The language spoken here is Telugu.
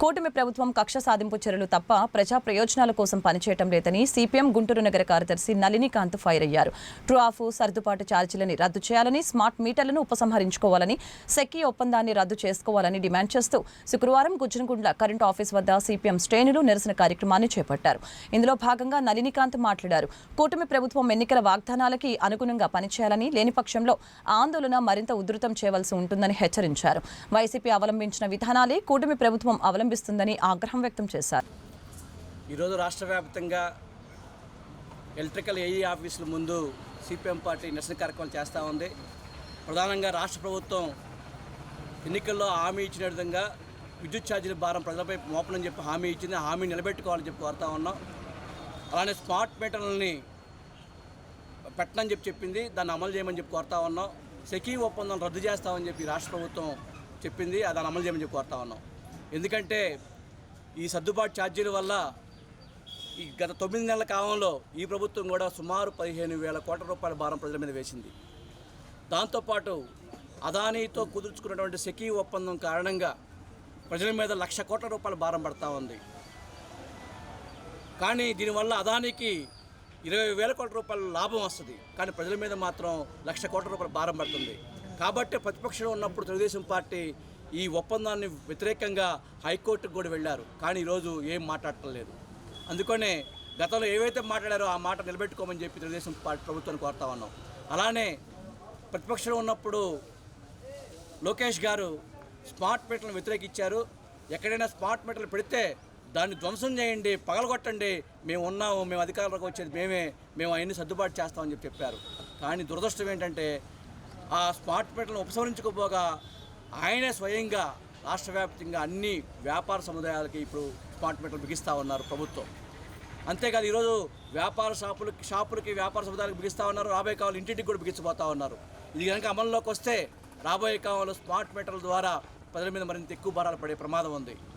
కూటమి ప్రభుత్వం కక్ష సాధింపు చర్యలు తప్ప ప్రజా ప్రయోజనాల కోసం పనిచేయటం లేదని సిపిఎం గుంటూరు నగర కార్యదర్శి నళినికాంత్ ఫైర్ అయ్యారు ట్రూ ఆఫ్ సర్దుబాటు ఛార్జీలని రద్దు చేయాలని స్మార్ట్ మీటర్లను ఉపసంహరించుకోవాలని సెక్యూ ఒప్పందాన్ని రద్దు చేసుకోవాలని డిమాండ్ చేస్తూ శుక్రవారం గుజ్జనగుండ్ల కరెంటు ఆఫీస్ వద్ద సిపిఎం శ్రేణులు నిరసన కార్యక్రమాన్ని చేపట్టారు. ఇందులో భాగంగా నళినికాంత్ మాట్లాడారు. కూటమి ప్రభుత్వం ఎన్నికల వాగ్దానాలకి అనుగుణంగా పనిచేయాలని లేని పక్షంలో ఆందోళన మరింత ఉధృతం చేయవలసి ఉంటుందని హెచ్చరించారు. వైసీపీ అవలంబించిన విధానాలే కూటమి ప్రభుత్వం ప్రతిబింబిస్తుందని ఆగ్రహం వ్యక్తం చేశారు. ఈరోజు రాష్ట్ర వ్యాప్తంగా ఎలక్ట్రికల్ ఏఈ ఆఫీసుల ముందు సిపిఎం పార్టీ నిరసన కార్యక్రమాలు చేస్తూ ఉంది. ప్రధానంగా రాష్ట్ర ప్రభుత్వం ఎన్నికల్లో హామీ ఇచ్చిన విధంగా విద్యుత్ ఛార్జీల భారం ప్రజలపై మోపనని చెప్పి హామీ ఇచ్చింది. హామీ నిలబెట్టుకోవాలని చెప్పి కోరుతా ఉన్నాం. అలానే స్మార్ట్ మీటర్లని పెట్టనని చెప్పి చెప్పింది. దాన్ని అమలు చేయమని చెప్పి కోరుతా ఉన్నాం. సెకీ ఒప్పందం రద్దు చేస్తామని చెప్పి రాష్ట్ర ప్రభుత్వం చెప్పింది. దాన్ని అమలు చేయమని చెప్పి కోరుతా ఉన్నాం. ఎందుకంటే ఈ సర్దుబాటు ఛార్జీల వల్ల ఈ గత తొమ్మిది నెలల కాలంలో ఈ ప్రభుత్వం కూడా సుమారు పదిహేను వేల కోట్ల రూపాయల భారం ప్రజల మీద వేసింది. దాంతోపాటు అదానీతో కుదుర్చుకున్నటువంటి సెకీ ఒప్పందం కారణంగా ప్రజల మీద లక్ష కోట్ల రూపాయల భారం పడతా ఉంది. కానీ దీనివల్ల అదానికి ఇరవై వేల కోట్ల రూపాయల లాభం వస్తుంది. కానీ ప్రజల మీద మాత్రం లక్ష కోట్ల రూపాయల భారం పడుతుంది. కాబట్టి ప్రతిపక్షంలో ఉన్నప్పుడు తెలుగుదేశం పార్టీ ఈ ఒప్పందాన్ని వ్యతిరేకంగా హైకోర్టుకు కూడా వెళ్ళారు. కానీ ఈరోజు ఏం మాట్లాడటం లేదు అందుకనే గతంలో ఏవైతే మాట్లాడారో ఆ మాట నిలబెట్టుకోమని చెప్పి తెలుగుదేశం పార్టీ ప్రభుత్వాన్ని కోరుతా ఉన్నాం. అలానే ప్రతిపక్షంలో ఉన్నప్పుడు లోకేష్ గారు స్మార్ట్ మీటర్లను వ్యతిరేకించారు. ఎక్కడైనా స్మార్ట్ మీటర్లు పెడితే దాన్ని ధ్వంసం చేయండి పగలగొట్టండి మేము ఉన్నాము మేము అధికారంలోకి వచ్చేది మేమే మేము అవన్నీ సర్దుబాటు చేస్తామని చెప్పి చెప్పారు. కానీ దురదృష్టం ఏంటంటే ఆ స్మార్ట్ మీటర్లను ఉపసంహరించుకోపోగా ఆయనే స్వయంగా రాష్ట్ర వ్యాప్తంగా అన్ని వ్యాపార సముదాయాలకి ఇప్పుడు స్మార్ట్ మీటర్లు బిగిస్తూ ఉన్నారు ప్రభుత్వం. అంతేకాదు ఈరోజు వ్యాపార షాపులకి షాపులకి వ్యాపార సముదాయాలకు బిగిస్తూ ఉన్నారు రాబోయే కావాలి ఇంటింటికి కూడా బిగించబోతూ ఉన్నారు. ఇది కనుక అమల్లోకి వస్తే రాబోయే కాలంలో స్మార్ట్ మీటర్ల ద్వారా ప్రజల మీద మరింత ఎక్కువ భారాలు పడే ప్రమాదం ఉంది.